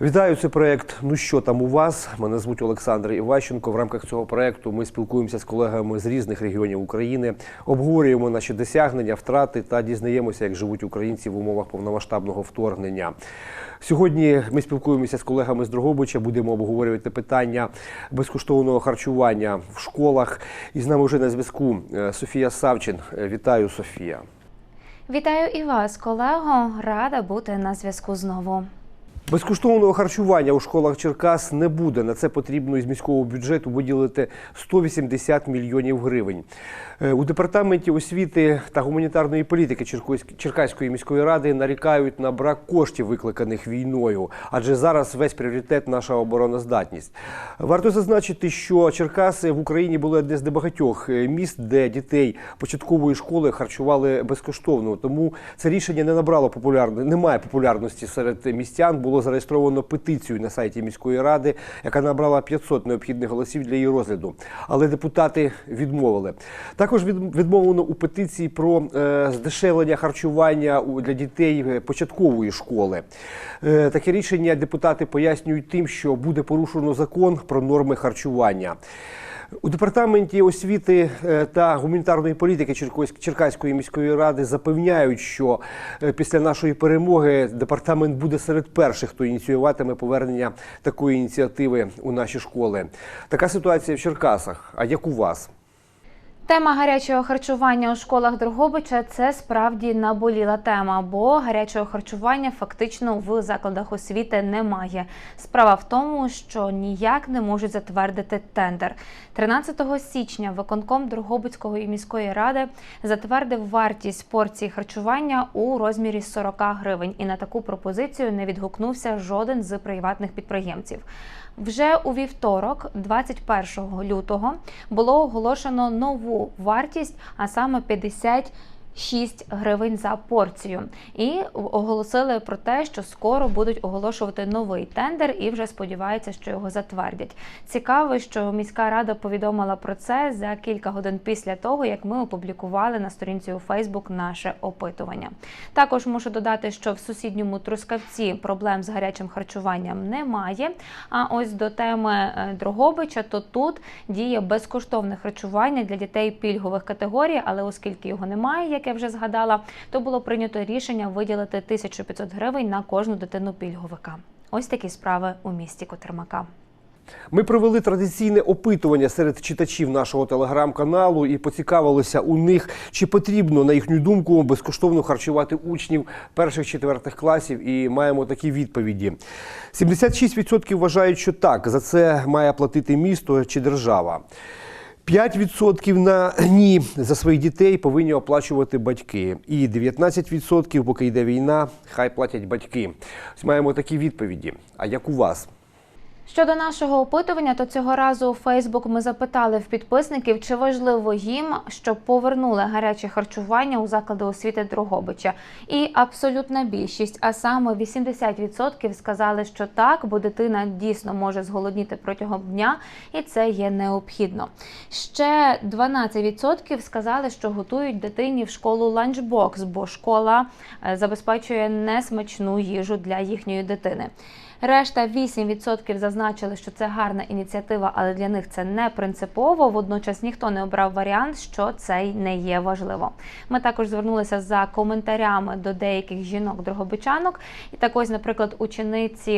Вітаю, це проект Ну що там у вас? Мене звуть Олександр Іващенко. В рамках цього проекту ми спілкуємося з колегами з різних регіонів України, обговорюємо наші досягнення, втрати та дізнаємося, як живуть українці в умовах повномасштабного вторгнення. Сьогодні ми спілкуємося з колегами з Дрогобича, будемо обговорювати питання безкоштовного харчування в школах. І з нами вже на зв'язку е, Софія Савчин. Е, Вітаю, Софія. Вітаю і вас, колего. Рада бути на зв'язку знову. Безкоштовного харчування у школах Черкас не буде. На це потрібно із міського бюджету виділити 180 мільйонів гривень. Е, У департаменті освіти та гуманітарної політики Черкаської міської ради нарікають на брак коштів, викликаних війною, адже зараз весь пріоритет наша обороноздатність. Варто зазначити, що Черкаси в Україні були одне з небагатьох е, міст, де дітей початкової школи харчували безкоштовно. Тому це рішення не набрало популярності, немає популярності серед містян. Було зареєстровано петицію на сайті міської ради, яка набрала 500 необхідних голосів для її розгляду. Але депутати відмовили. Також відмовлено у петиції про е, здешевлення харчування для дітей е, початкової школи. Е, таке рішення депутати пояснюють тим, що буде порушено закон про норми харчування. У департаменті освіти е, та гуманітарної політики Черкаської міської ради запевняють, що е, після нашої перемоги департамент буде серед перших, хто ініціюватиме повернення такої ініціативи у наші школи. Така ситуація в Черкасах. А як у вас? Тема гарячого харчування у школах Дрогобича це справді наболіла тема, бо гарячого харчування фактично в закладах освіти немає. Справа в тому, що ніяк не можуть затвердити тендер. 13 січня виконком Дрогобицької міської ради затвердив вартість порції харчування у розмірі 40 гривень, і на таку пропозицію не відгукнувся жоден з приватних підприємців. Вже у вівторок, 21 лютого, було оголошено нову вартість, а саме 56 гривень за порцію. І оголосили про те, що скоро будуть оголошувати новий тендер, і вже сподіваються, що його затвердять. Цікаво, що міська рада повідомила про це за кілька годин після того, як ми опублікували на сторінці у Фейсбук наше опитування. Також мушу додати, що в сусідньому Трускавці проблем з гарячим харчуванням немає. А ось до теми е, Дрогобича, то тут діє безкоштовне харчування для дітей пільгових категорій, але оскільки його немає, як я вже згадала, то було прийнято рішення виділити 1500 гривень на кожну дитину пільговика. Ось такі справи у місті Котермака. Ми провели традиційне опитування серед читачів нашого телеграм-каналу і поцікавилися у них, чи потрібно, на їхню думку, безкоштовно харчувати учнів перших четвертих класів. І маємо такі відповіді: 76% вважають, що так, за це має платити місто чи держава. 5% на ні за своїх дітей повинні оплачувати батьки. І 19%, поки йде війна, хай платять батьки. Маємо такі відповіді. А як у вас? Щодо нашого опитування, то цього разу у Фейсбук ми запитали в підписників, чи важливо їм, щоб повернули гаряче харчування у заклади освіти Дрогобича. І абсолютна більшість, а саме 80% сказали, що так, бо дитина дійсно може зголодніти протягом дня, і це є необхідно. Ще 12% сказали, що готують дитині в школу ланчбокс, бо школа е, забезпечує несмачну їжу для їхньої дитини. Решта 8% зазначили, що це гарна ініціатива, але для них це не принципово. Водночас ніхто не обрав варіант, що це й не є важливо. Ми також звернулися за коментарями до деяких жінок-дрогобичанок. І так ось, наприклад, учениці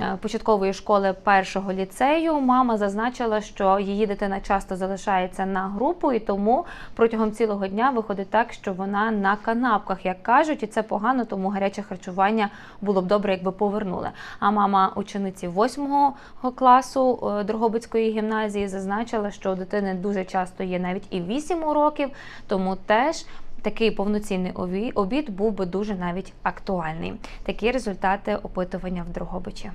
е, початкової школи першого ліцею мама зазначила, що її дитина часто залишається на групу, і тому протягом цілого дня виходить так, що вона на канапках, як кажуть, і це погано, тому гаряче харчування було б добре, якби повернули. А мама учениці 8 класу е, Дрогобицької гімназії зазначила, що у дитини дуже часто є навіть і 8 уроків, тому теж. Такий повноцінний обід був би дуже навіть актуальний. Такі результати опитування в Дрогобичі.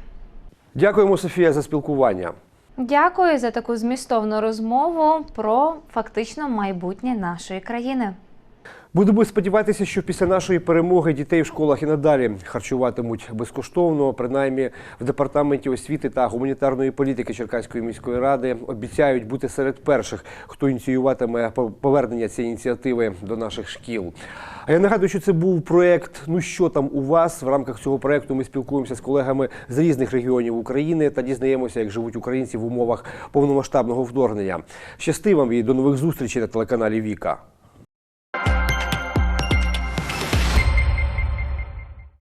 Дякуємо, Софія, за спілкування. Дякую за таку змістовну розмову про фактично майбутнє нашої країни. Будемо сподіватися, що після нашої перемоги дітей в школах і надалі харчуватимуть безкоштовно. Принаймні в департаменті освіти та гуманітарної політики Черкаської міської ради обіцяють бути серед перших, хто ініціюватиме по- повернення цієї ініціативи до наших шкіл. А я нагадую, що це був проект. Ну що там у вас? В рамках цього проекту ми спілкуємося з колегами з різних регіонів України та дізнаємося, як живуть українці в умовах повномасштабного вторгнення. Щасти вам і до нових зустрічей на телеканалі Віка.